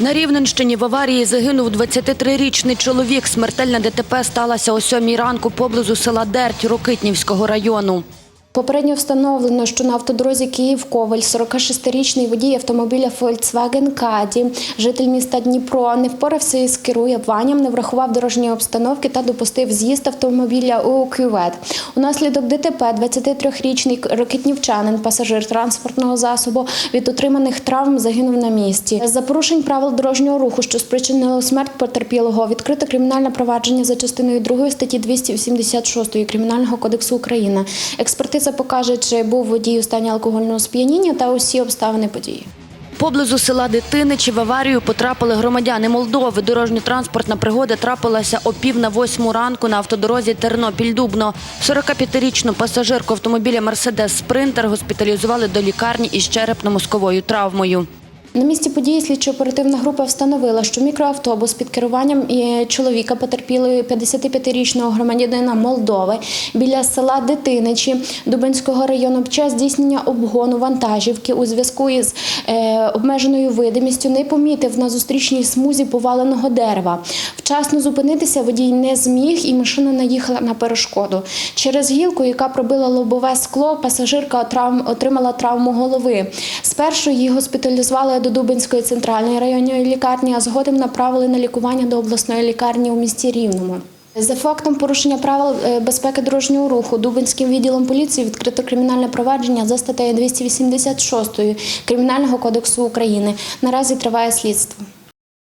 На Рівненщині в аварії загинув 23-річний чоловік. Смертельна ДТП сталася о сьомій ранку поблизу села Дерть Рокитнівського району. Попередньо встановлено, що на автодорозі Київ-Коваль 46-річний водій автомобіля Volkswagen Caddy, житель міста Дніпро, не впорався із керуванням, не врахував дорожньої обстановки та допустив з'їзд автомобіля у кювет. Унаслідок ДТП 23-річний рокетнівчанин, пасажир транспортного засобу, від отриманих травм загинув на місці. За порушень правил дорожнього руху, що спричинило смерть потерпілого, відкрито кримінальне провадження за частиною 2 статті 286 Кримінального кодексу України. Експертиза покаже, чи був водій у стані алкогольного сп'яніння та усі обставини події. Поблизу села Дитини чи в аварію потрапили громадяни Молдови. Дорожньо-транспортна пригода трапилася о пів на восьму ранку на автодорозі Тернопіль-Дубно. 45-річну пасажирку автомобіля Мерседес Спринтер госпіталізували до лікарні із черепно-мозковою травмою. На місці події слідчо-оперативна група встановила, що мікроавтобус під керуванням е, чоловіка потерпілої 55-річного громадянина Молдови біля села Дитиничі Дубинського району під час здійснення обгону вантажівки у зв'язку із е, обмеженою видимістю не помітив на зустрічній смузі поваленого дерева. Вчасно зупинитися водій не зміг і машина наїхала на перешкоду. Через гілку, яка пробила лобове скло, пасажирка отримала травму голови. Спершу її госпіталізували до Дубинської центральної районної лікарні, а згодом направили на лікування до обласної лікарні у місті Рівному. За фактом порушення правил е, безпеки дорожнього руху Дубинським відділом поліції відкрито кримінальне провадження за статтею 286 Кримінального кодексу України. Наразі триває слідство.